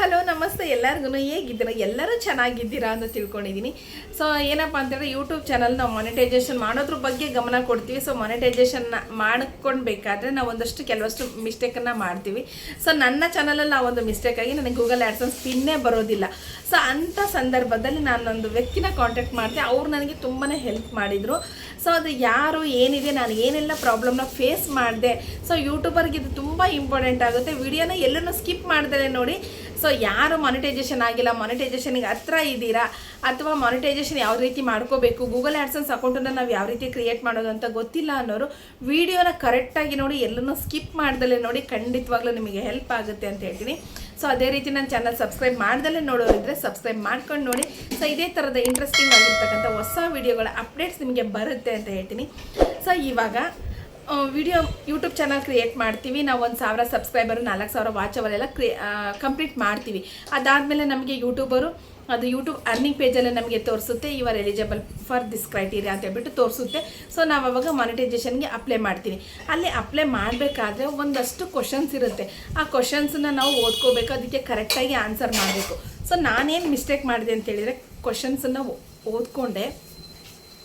Hello, ನಮಸ್ತೆ ಎಲ್ಲರಿಗೂ ಹೇಗಿದ್ದೀರಾ? ಎಲ್ಲರೂ ಚೆನ್ನಾಗಿದ್ದೀರಾ ಅಂತ ತಿಳ್ಕೊಂಡಿದ್ದೀನಿ. ಸೊ ಏನಪ್ಪ ಅಂತೇಳಿ ಯೂಟ್ಯೂಬ್ ಚಾನಲ್ ನಾವು ಮಾನಿಟೈಸೇಷನ್ ಮಾಡೋದ್ರ ಬಗ್ಗೆ ಗಮನ ಕೊಡ್ತೀವಿ. ಸೊ ಮಾನಿಟೈಸೇಷನ್ ಮಾಡ್ಕೊಳ್ಬೇಕಾದ್ರೆ ನಾವು ಒಂದಷ್ಟು ಕೆಲವಷ್ಟು ಮಿಸ್ಟೇಕನ್ನು ಮಾಡ್ತೀವಿ. ಸೊ ನನ್ನ ಚಾನಲಲ್ಲಿ ಆ ಒಂದು ಮಿಸ್ಟೇಕಾಗಿ ನನಗೆ ಗೂಗಲ್ ಆ್ಯಡ್ಸನ್ಸ್ ಪಿನ್ನೇ ಬರೋದಿಲ್ಲ. ಸೊ ಅಂಥ ಸಂದರ್ಭದಲ್ಲಿ ನಾನೊಂದು ವ್ಯಕ್ತಿನ ಕಾಂಟ್ಯಾಕ್ಟ್ ಮಾಡಿದೆ. ಅವ್ರು ನನಗೆ ತುಂಬಾ ಹೆಲ್ಪ್ ಮಾಡಿದರು. ಸೊ ಅದು ಯಾರು, ಏನಿದೆ, ನಾನು ಏನೆಲ್ಲ ಪ್ರಾಬ್ಲಮ್ನ ಫೇಸ್ ಮಾಡಿದೆ. ಸೊ ಯೂಟ್ಯೂಬರ್ಗೆ ಇದು ತುಂಬ ಇಂಪಾರ್ಟೆಂಟ್ ಆಗುತ್ತೆ. ವಿಡಿಯೋನ ಎಲ್ಲನೂ ಸ್ಕಿಪ್ ಮಾಡಿದರೆ ನೋಡಿ. ಸೊ ಯಾರು ಮಾನಿಟೈಸೇಷನ್ ಆಗಿಲ್ಲ ಮಾನಿಟೈಸೇಷನ್ಗೆ ಹತ್ರ ಇದ್ದೀರಾ, ಅಥವಾ ಮಾನಿಟೈಸೇಷನ್ ಯಾವ ರೀತಿ ಮಾಡ್ಕೋಬೇಕು ಗೂಗಲ್ ಆ್ಯಡ್ಸನ್ಸ್ ಅಕೌಂಟನ್ನು ನಾವು ಯಾವ ರೀತಿ ಕ್ರಿಯೇಟ್ ಮಾಡೋದು ಅಂತ ಗೊತ್ತಿಲ್ಲ ಅನ್ನೋರು ವಿಡಿಯೋನ ಕರೆಕ್ಟಾಗಿ ನೋಡಿ, ಎಲ್ಲನೂ ಸ್ಕಿಪ್ ಮಾಡ್ದಲೇ ನೋಡಿ ಖಂಡಿತವಾಗ್ಲೂ ನಿಮಗೆ ಹೆಲ್ಪ್ ಆಗುತ್ತೆ ಅಂತ ಹೇಳ್ತೀನಿ. ಸೊ ಅದೇ ರೀತಿ ನನ್ನ ಚಾನಲ್ ಸಬ್ಸ್ಕ್ರೈಬ್ ಮಾಡ್ದಲೇ ನೋಡೋರಿದ್ರೆ ಸಬ್ಸ್ಕ್ರೈಬ್ ಮಾಡ್ಕೊಂಡು ನೋಡಿ. ಸೊ ಇದೇ ಥರದ ಇಂಟ್ರೆಸ್ಟಿಂಗ್ ಆಗಿರ್ತಕ್ಕಂಥ ಹೊಸ ವಿಡಿಯೋಗಳ ಅಪ್ಡೇಟ್ಸ್ ನಿಮಗೆ ಬರುತ್ತೆ ಅಂತ ಹೇಳ್ತೀನಿ. ಸೊ ಇವಾಗ ವಿಡಿಯೋ ಯೂಟ್ಯೂಬ್ ಚಾನಲ್ ಕ್ರಿಯೇಟ್ ಮಾಡ್ತೀವಿ. ನಾವು ಒಂದು ಸಾವಿರ ಸಬ್ಸ್ಕ್ರೈಬರು ನಾಲ್ಕು ಸಾವಿರ ವಾಚ್ ಅವರೆಲ್ಲ ಕ್ರಿಯೇ ಕಂಪ್ಲೀಟ್ ಮಾಡ್ತೀವಿ. ಅದಾದಮೇಲೆ ನಮಗೆ ಯೂಟ್ಯೂಬರು ಅದು ಯೂಟ್ಯೂಬ್ ಅರ್ನಿಂಗ್ ಪೇಜಲ್ಲೇ ನಮಗೆ ತೋರಿಸುತ್ತೆ. You are eligible for this criteria ಅಂತ ಹೇಳ್ಬಿಟ್ಟು ತೋರಿಸುತ್ತೆ. ಸೊ ನಾವು ಅವಾಗ ಮಾನಿಟೈಸೇಷನ್ಗೆ ಅಪ್ಲೈ ಮಾಡ್ತೀವಿ. ಅಲ್ಲಿ ಅಪ್ಲೈ ಮಾಡಬೇಕಾದ್ರೆ ಒಂದಷ್ಟು ಕ್ವಶನ್ಸ್ ಇರುತ್ತೆ. ಆ ಕ್ವಶನ್ಸನ್ನ ನಾವು ಓದ್ಕೋಬೇಕು. ಅದಕ್ಕೆ ಕರೆಕ್ಟಾಗಿ ಆನ್ಸರ್ ಮಾಡಬೇಕು. ಸೊ ನಾನೇನು ಮಿಸ್ಟೇಕ್ ಮಾಡಿದೆ ಅಂತೇಳಿದರೆ ಕ್ವಶನ್ಸನ್ನು ಓದ್ಕೊಂಡೆ.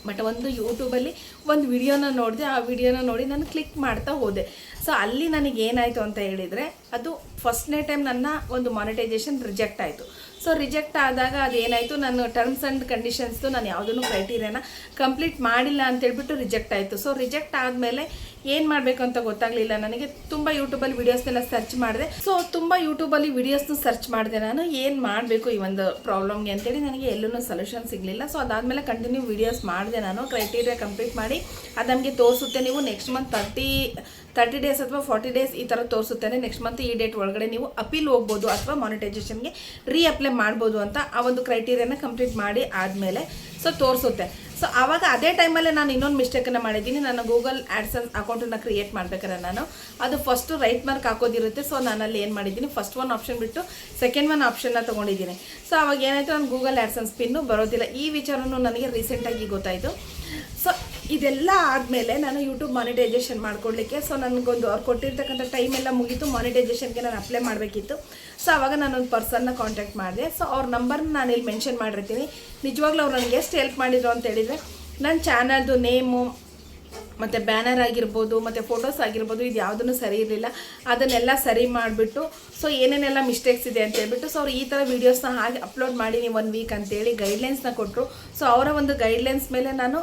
ಬಟ್ ಒಂದು ಯೂಟ್ಯೂಬಲ್ಲಿ ಒಂದು ವಿಡಿಯೋನ ನೋಡಿದೆ, ಆ ವಿಡಿಯೋನ ನೋಡಿ ನಾನು ಕ್ಲಿಕ್ ಮಾಡ್ತಾ ಹೋದೆ. ಸೊ ಅಲ್ಲಿ ನನಗೆ ಏನಾಯಿತು ಅಂತ ಹೇಳಿದರೆ, ಅದು ಫಸ್ಟ್ನೇ ಟೈಮ್ ನನ್ನ ಒಂದು ಮಾನಿಟೈಸೇಷನ್ ರಿಜೆಕ್ಟ್ ಆಯಿತು. ಸೊ ರಿಜೆಕ್ಟ್ ಆದಾಗ ಅದೇನಾಯಿತು? ನಾನು ಟರ್ಮ್ಸ್ ಆ್ಯಂಡ್ ಕಂಡೀಷನ್ಸ್ದು ನಾನು ಯಾವುದನ್ನು ಕ್ರೈಟೀರಿಯಾನ ಕಂಪ್ಲೀಟ್ ಮಾಡಿಲ್ಲ ಅಂತ ಹೇಳ್ಬಿಟ್ಟು ರಿಜೆಕ್ಟ್ ಆಯಿತು. ಸೊ ರಿಜೆಕ್ಟ್ ಆದಮೇಲೆ ಏನು ಮಾಡಬೇಕು ಅಂತ ಗೊತ್ತಾಗಲಿಲ್ಲ ನನಗೆ. ತುಂಬ ಯೂಟ್ಯೂಬಲ್ಲಿ ವೀಡಿಯೋಸ್ನೆಲ್ಲ ಸರ್ಚ್ ಮಾಡಿದೆ. ಸೊ ತುಂಬ ಯೂಟ್ಯೂಬಲ್ಲಿ ವೀಡಿಯೋಸ್ನ ಸರ್ಚ್ ಮಾಡಿದೆ ನಾನು. ಏನು ಮಾಡಬೇಕು ಈ ಒಂದು ಪ್ರಾಬ್ಲಮ್ಗೆ ಅಂತೇಳಿ ನನಗೆ ಎಲ್ಲೂ ಸೊಲ್ಯೂಷನ್ ಸಿಗಲಿಲ್ಲ. ಸೊ ಅದಾದಮೇಲೆ ಕಂಟಿನ್ಯೂ ವೀಡಿಯೋಸ್ ಮಾಡಿದೆ ನಾನು. ಕ್ರೈಟೀರಿಯಾ ಕಂಪ್ಲೀಟ್ ಮಾಡಿ ಅದು ನಮಗೆ ತೋರಿಸುತ್ತೆ ನೀವು next month thirty thirty days ಅಥವಾ ಫಾರ್ಟಿ ಡೇಸ್ ಈ ಥರ ತೋರಿಸುತ್ತೆ ನೆಕ್ಸ್ಟ್ ಮಂತ್ ಈ ಡೇಟ್ ಒಳಗಡೆ ನೀವು ಅಪೀಲ್ ಹೋಗ್ಬೋದು ಅಥವಾ ಮಾನಿಟೈಸೇಷನ್ಗೆ ರೀ ಅಪ್ಲೈ ಮಾಡ್ಬೋದು ಅಂತ ಆ ಒಂದು ಕ್ರೈಟೀರಿಯಾನ ಕಂಪ್ಲೀಟ್ ಮಾಡಿ ಆದಮೇಲೆ ಸೊ ತೋರಿಸುತ್ತೆ. ಸೊ ಆವಾಗ ಅದೇ ಟೈಮಲ್ಲೇ ನಾನು ಇನ್ನೊಂದು ಮಿಸ್ಟೇಕನ್ನು ಮಾಡಿದ್ದೀನಿ. ನಾನು ಗೂಗಲ್ ಆ್ಯಡ್ಸನ್ಸ್ ಅಕೌಂಟನ್ನು ಕ್ರಿಯೇಟ್ ಮಾಡ್ಬೇಕಾದ್ರೆ ನಾನು ಅದು ಫಸ್ಟು ರೈಟ್ ಮಾರ್ಕ್ ಹಾಕೋದಿರುತ್ತೆ. ಸೊ ನಾನಲ್ಲಿ ಏನು ಮಾಡಿದ್ದೀನಿ? ಫಸ್ಟ್ ಒನ್ ಆಪ್ಷನ್ ಬಿಟ್ಟು ಸೆಕೆಂಡ್ ಒನ್ ಆಪ್ಷನ್ನ ತೊಗೊಂಡಿದ್ದೀನಿ. ಸೊ ಅವಾಗ ಏನಾಯಿತು? ನಾನು ಗೂಗಲ್ ಆ್ಯಡ್ಸನ್ಸ್ ಪಿನ್ನು ಬರೋದಿಲ್ಲ. ಈ ವಿಚಾರನೂ ನನಗೆ ರೀಸೆಂಟಾಗಿ ಗೊತ್ತಾಯಿತು. ಸೊ ಇದೆಲ್ಲ ಆದಮೇಲೆ ನಾನು ಯೂಟ್ಯೂಬ್ ಮಾನಿಟೈಸೇಷನ್ ಮಾಡ್ಕೊಡ್ಲಿಕ್ಕೆ. ಸೊ ನನಗೊಂದು ಅವ್ರು ಕೊಟ್ಟಿರ್ತಕ್ಕಂಥ ಟೈಮ್ ಎಲ್ಲ ಮುಗೀತು. ಮಾನಿಟೈಸೇಷನ್ಗೆ ನಾನು ಅಪ್ಲೈ ಮಾಡಬೇಕಿತ್ತು. ಸೊ ಆವಾಗ ನಾನೊಂದು ಪರ್ಸನ್ನ ಕಾಂಟ್ಯಾಕ್ಟ್ ಮಾಡಿದೆ. ಸೊ ಅವ್ರ ನಂಬರ್ನ ನಾನು ಇಲ್ಲಿ ಮೆನ್ಷನ್ ಮಾಡಿರ್ತೀನಿ. ನಿಜವಾಗ್ಲೂ ಅವ್ರು ನನಗೆ ಎಷ್ಟು ಹೆಲ್ಪ್ ಮಾಡಿದ್ರು ಅಂತ ಹೇಳಿದರೆ ನನ್ನ ಚಾನಲ್ದು ನೇಮು ಮತ್ತು ಬ್ಯಾನರ್ ಆಗಿರ್ಬೋದು, ಮತ್ತು ಫೋಟೋಸ್ ಆಗಿರ್ಬೋದು, ಇದು ಯಾವುದೂ ಸರಿ ಇರಲಿಲ್ಲ. ಅದನ್ನೆಲ್ಲ ಸರಿ ಮಾಡಿಬಿಟ್ಟು ಸೊ ಏನೇನೆಲ್ಲ ಮಿಸ್ಟೇಕ್ಸ್ ಇದೆ ಅಂತ ಹೇಳ್ಬಿಟ್ಟು ಸೊ ಅವ್ರು ಈ ಥರ ವೀಡಿಯೋಸ್ನ ಹಾಗೆ ಅಪ್ಲೋಡ್ ಮಾಡಿ ನೀವು ಒನ್ ವೀಕ್ ಅಂತೇಳಿ ಗೈಡ್ಲೈನ್ಸ್ನ ಕೊಟ್ಟರು ಸೊ ಅವರ ಒಂದು ಗೈಡ್ಲೈನ್ಸ್ ಮೇಲೆ ನಾನು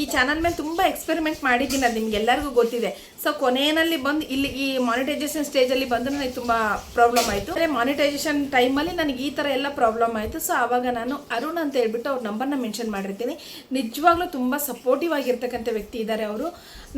ಈ ಚಾನಲ್ ಮೇಲೆ ತುಂಬ ಎಕ್ಸ್ಪೆರಿಮೆಂಟ್ ಮಾಡಿದ್ದೀನಿ, ಅದು ನಿಮ್ಗೆಲ್ಲರಿಗೂ ಗೊತ್ತಿದೆ. ಸೊ ಕೊನೆಯಲ್ಲಿ ಬಂದು ಇಲ್ಲಿ ಈ ಮಾನಿಟೈಸೇಷನ್ ಸ್ಟೇಜಲ್ಲಿ ಬಂದು ನನಗೆ ತುಂಬ ಪ್ರಾಬ್ಲಮ್ ಆಯಿತು. ಅಂದರೆ ಮಾನಿಟೈಸೇಷನ್ ಟೈಮಲ್ಲಿ ನನಗೆ ಈ ಥರ ಎಲ್ಲ ಪ್ರಾಬ್ಲಮ್ ಆಯಿತು. ಸೊ ಆವಾಗ ನಾನು ಅರುಣ್ ಅಂತ ಹೇಳ್ಬಿಟ್ಟು ಅವ್ರ ನಂಬರ್ನ ಮೆನ್ಷನ್ ಮಾಡಿರ್ತೀನಿ. ನಿಜವಾಗ್ಲೂ ತುಂಬ ಸಪೋರ್ಟಿವ್ ಆಗಿರ್ತಕ್ಕಂಥ ವ್ಯಕ್ತಿ ಇದ್ದಾರೆ ಅವರು.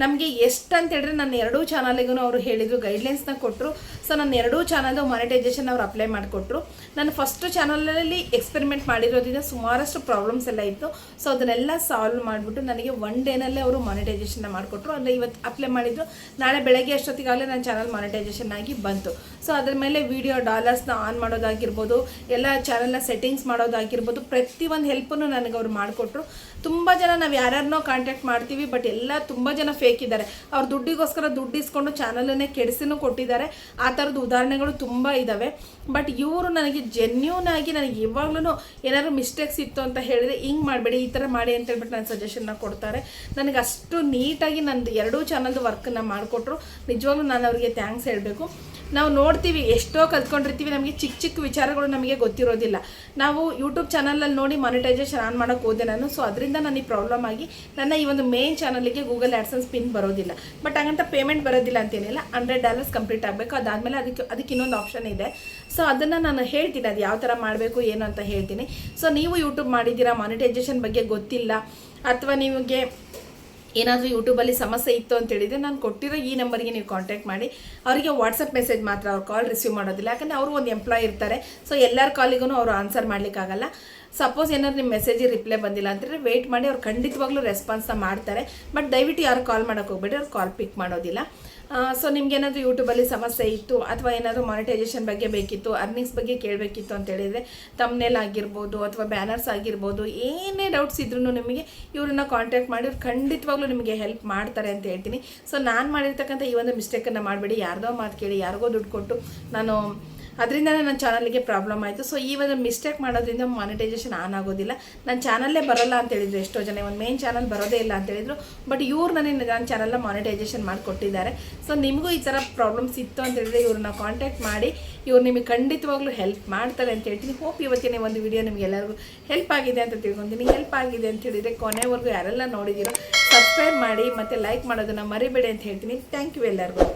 ನಮಗೆ ಎಷ್ಟು ಅಂತ ಹೇಳಿದ್ರೆ ನನ್ನ ಎರಡೂ ಚಾನಲಿಗೂ ಅವರು ಹೇಳಿದರು ಗೈಡ್ಲೈನ್ಸ್ನ ಕೊಟ್ಟರು ಸೊ ನನ್ನ ಎರಡೂ ಚಾನಲ್ದು ಮಾನಿಟೈಸೇಷನ್ ಅವ್ರು ಅಪ್ಲೈ ಮಾಡಿಕೊಟ್ರು. ನಾನು ಫಸ್ಟ್ ಚಾನಲಲ್ಲಿ ಎಕ್ಸ್ಪೆರಿಮೆಂಟ್ ಮಾಡಿರೋದ್ರಿಂದ ಸುಮಾರಷ್ಟು ಪ್ರಾಬ್ಲಮ್ಸ್ ಎಲ್ಲ ಇತ್ತು. ಸೊ ಅದನ್ನೆಲ್ಲ ಸಾಲ್ವ್ ಮಾಡಿಬಿಟ್ಟು ನನಗೆ ಒನ್ ಡೇನಲ್ಲೇ ಅವರು ಮಾನಿಟೈಸೇಷನ್ನ ಮಾಡಿಕೊಟ್ರು. ಅಂದರೆ ಇವತ್ತು ಅಪ್ಲೈ ಮಾಡಿದ್ರು. ನಾಳೆ ಬೆಳಗ್ಗೆ ಅಷ್ಟೊತ್ತಿಗಾಗಲೇ ನನ್ನ ಚಾನಲ್ ಮಾನಿಟೈಸೇಷನ್ ಆಗಿ ಬಂತು. ಸೊ ಅದ್ರ ಮೇಲೆ ವಿಡಿಯೋ ಡಾಲರ್ಸ್ನ ಆನ್ ಮಾಡೋದಾಗಿರ್ಬೋದು, ಎಲ್ಲ ಚಾನಲ್ನ ಸೆಟ್ಟಿಂಗ್ಸ್ ಮಾಡೋದಾಗಿರ್ಬೋದು, ಪ್ರತಿಯೊಂದು ಹೆಲ್ಪನ್ನು ನನಗೆ ಅವ್ರು ಮಾಡಿಕೊಟ್ರು. ತುಂಬ ಜನ ನಾವು ಯಾರ್ಯಾರನ್ನೋ ಕಾಂಟ್ಯಾಕ್ಟ್ ಮಾಡ್ತೀವಿ ಬಟ್ ಎಲ್ಲ ತುಂಬ ಜನ ಫೇಕ್ ಇದ್ದಾರೆ ಅವ್ರ ದುಡ್ಡಿಗೋಸ್ಕರ ದುಡ್ಡು ಇಸ್ಕೊಂಡು ಚಾನಲನ್ನೇ ಕೆಡಿಸಿನೂ ಕೊಟ್ಟಿದ್ದಾರೆ. ಆ ಥರದ ಉದಾಹರಣೆಗಳು ತುಂಬ ಇದ್ದಾವೆ ಬಟ್ ಇವರು ನನಗೆ ಜೆನ್ಯೂನ್ ಆಗಿ ನನಗೆ ಇವಾಗಲೂ ಏನಾದರೂ ಮಿಸ್ಟೇಕ್ಸ್ ಇತ್ತು ಅಂತ ಹೇಳಿದ್ರೆ ಹಿಂಗೆ ಮಾಡಬೇಡಿ, ಈ ಥರ ಮಾಡಿ ಅಂತ ಹೇಳ್ಬಿಟ್ಟು ನಾನು ಸಜೆಷನ್ನ ಕೊಡ್ತಾರೆ. ನನಗೆ ಅಷ್ಟು ನೀಟಾಗಿ ನಂದು ಎರಡೂ ಚಾನಲ್ದು ವರ್ಕನ್ನ ಮಾಡಿಕೊಟ್ರು. ನಿಜವಾಗ್ಲೂ ನಾನು ಅವರಿಗೆ ಥ್ಯಾಂಕ್ಸ್ ಹೇಳಬೇಕು. ನಾವು ನೋಡ್ತೀವಿ, ಎಷ್ಟೋ ಕಲ್ತ್ಕೊಂಡಿರ್ತೀವಿ, ನಮಗೆ ಚಿಕ್ಕ ಚಿಕ್ಕ ವಿಚಾರಗಳು ನಮಗೆ ಗೊತ್ತಿರೋದಿಲ್ಲ. ನಾವು ಯೂಟ್ಯೂಬ್ ಚಾನಲಲ್ಲಿ ನೋಡಿ ಮಾನಿಟೈಸೇಷನ್ ಆನ್ ಮಾಡೋಕ್ಕೆ ಹೋದೆ ನಾನು. ಸೊ ಅದರಿಂದ ನನಗೆ ಪ್ರಾಬ್ಲಮ್ ಆಗಿ ನನ್ನ ಈ ಒಂದು ಮೇನ್ ಚಾನಲಿಗೆ ಗೂಗಲ್ ಆ್ಯಡ್ಸನ್ಸ್ ಪಿನ್ ಬರೋದಿಲ್ಲ. ಬಟ್ ಹಂಗಂತ ಪೇಮೆಂಟ್ ಬರೋದಿಲ್ಲ ಅಂತೇನಿಲ್ಲ. ಹಂಡ್ರೆಡ್ ಡಾಲರ್ಸ್ ಕಂಪ್ಲೀಟ್ ಆಗಬೇಕು. ಅದಾದಮೇಲೆ ಅದಕ್ಕೆ ಅದಕ್ಕೆ ಇನ್ನೊಂದು ಆಪ್ಷನ್ ಇದೆ. ಸೊ ಅದನ್ನು ನಾನು ಹೇಳ್ತೀನಿ, ಅದು ಯಾವ ಥರ ಮಾಡಬೇಕು, ಏನು ಅಂತ ಹೇಳ್ತೀನಿ. ಸೊ ನೀವು ಯೂಟ್ಯೂಬ್ ಮಾಡಿದ್ದೀರಾ ಮಾನಿಟೈಸೇಷನ್ ಬಗ್ಗೆ ಗೊತ್ತಿಲ್ಲ, ಅಥವಾ ನಿಮಗೆ ಏನಾದರೂ ಯೂಟ್ಯೂಬಲ್ಲಿ ಸಮಸ್ಯೆ ಇತ್ತು ಅಂತ ಹೇಳಿದರೆ ನಾನು ಕೊಟ್ಟಿರೋ ಈ ನಂಬರ್ಗೆ ನೀವು ಕಾಂಟ್ಯಾಕ್ಟ್ ಮಾಡಿ. ಅವರಿಗೆ ವಾಟ್ಸಪ್ ಮೆಸೇಜ್ ಮಾತ್ರ ಅವ್ರು ಕಾಲ್ ರಿಸೀವ್ ಮಾಡೋದಿಲ್ಲ, ಯಾಕಂದರೆ ಅವರು ಒಂದು ಎಂಪ್ಲಾಯ್ ಇರ್ತಾರೆ. ಸೊ ಎಲ್ಲರ ಕಾಲಿಗೂ ಅವರು ಆನ್ಸರ್ ಮಾಡಲಿಕ್ಕಾಗಲ್ಲ. ಸಪೋಸ್ ಏನಾದ್ರು ನಿಮ್ಮ ಮೆಸೇಜಿಗೆ ರಿಪ್ಲೈ ಬಂದಿಲ್ಲ ಅಂತಂದರೆ ವೆಯ್ಟ್ ಮಾಡಿ, ಅವ್ರು ಖಂಡಿತವಾಗ್ಲೂ ರೆಸ್ಪಾನ್ಸ್ನ ಮಾಡ್ತಾರೆ. ಬಟ್ ದಯವಿಟ್ಟು ಯಾರು ಕಾಲ್ ಮಾಡೋಕ್ಕೆ ಹೋಗ್ಬೇಡಿ ಅವ್ರು ಕಾಲ್ ಪಿಕ್ ಮಾಡೋದಿಲ್ಲ. ಸೊ ನಿಮ್ಗೇನಾದರೂ ಯೂಟ್ಯೂಬಲ್ಲಿ ಸಮಸ್ಯೆ ಇತ್ತು ಅಥವಾ ಏನಾದರೂ ಮಾನಿಟೈಸೇಷನ್ ಬಗ್ಗೆ ಬೇಕಿತ್ತು ಅರ್ನಿಂಗ್ಸ್ ಬಗ್ಗೆ ಕೇಳಬೇಕಿತ್ತು ಅಂತ ಹೇಳಿದರೆ ತಮ್ನೆಲ್ ಆಗಿರ್ಬೋದು ಅಥವಾ ಬ್ಯಾನರ್ಸ್ ಆಗಿರ್ಬೋದು, ಏನೇ ಡೌಟ್ಸ್ ಇದ್ರೂ ನಿಮಗೆ ಇವ್ರನ್ನ ಕಾಂಟ್ಯಾಕ್ಟ್ ಮಾಡಿ ಇವ್ರು ಖಂಡಿತವಾಗ್ಲೂ ನಿಮಗೆ ಹೆಲ್ಪ್ ಮಾಡ್ತಾರೆ ಅಂತ ಹೇಳ್ತೀನಿ. ಸೊ ನಾನು ಮಾಡಿರ್ತಕ್ಕಂಥ ಈ ಒಂದು ಮಿಸ್ಟೇಕನ್ನು ಮಾಡಬೇಡಿ, ಯಾರ್ದೋ ಮಾತು ಕೇಳಿ, ಯಾರಿಗೋ ದುಡ್ಡು ಕೊಟ್ಟು ನಾನು ಅದರಿಂದನೇ ನನ್ನ ಚಾನಲ್ಗೆ ಪ್ರಾಬ್ಲಮ್ ಆಯಿತು. ಸೊ ಈ ಒಂದು ಮಿಸ್ಟೇಕ್ ಮಾಡೋದ್ರಿಂದ ಮಾನಿಟೈಸೇಷನ್ ಆನ್ ಆಗೋದಿಲ್ಲ. ನನ್ನ ಚಾನಲ್ಲೇ ಬರೋಲ್ಲ ಅಂತ ಹೇಳಿದ್ರು ಎಷ್ಟೋ ಜನ. ಒಂದು ಮೇನ್ ಚಾನಲ್ ಬರೋದೇ ಇಲ್ಲ ಅಂತ ಹೇಳಿದ್ರು. ಬಟ್ ಇವ್ರು ನನಗೆ ನನ್ನ ಚಾನಲ್ನ ಮಾನಿಟೈಸೇಷನ್ ಮಾಡಿಕೊಟ್ಟಿದ್ದಾರೆ. ಸೊ ನಿಮಗೂ ಈ ಥರ ಪ್ರಾಬ್ಲಮ್ಸ್ ಇತ್ತು ಅಂತ ಹೇಳಿದ್ರೆ ಇವ್ರನ್ನ ಕಾಂಟ್ಯಾಕ್ಟ್ ಮಾಡಿ, ಇವ್ರು ನಿಮಗೆ ಖಂಡಿತವಾಗ್ಲೂ ಹೆಲ್ಪ್ ಮಾಡ್ತಾರೆ ಅಂತ ಹೇಳ್ತೀನಿ. ಹೋಪ್ ಇವತ್ತಿನ ಒಂದು ವಿಡಿಯೋ ನಿಮ್ಗೆ ಎಲ್ಲರಿಗೂ ಹೆಲ್ಪ್ ಆಗಿದೆ ಅಂತ ತಿಳ್ಕೊತೀನಿ. ಹೆಲ್ಪ್ ಆಗಿದೆ ಅಂತ ಹೇಳಿದರೆ ಕೊನೆವರೆಗೂ ಯಾರೆಲ್ಲ ನೋಡಿದ್ದೀರೋ ಸಬ್ಸ್ಕ್ರೈಬ್ ಮಾಡಿ ಮತ್ತು ಲೈಕ್ ಮಾಡೋದನ್ನು ಮರಿಬೇಡಿ ಅಂತ ಹೇಳ್ತೀನಿ. ಥ್ಯಾಂಕ್ ಯು ಎಲ್ಲರಿಗೂ.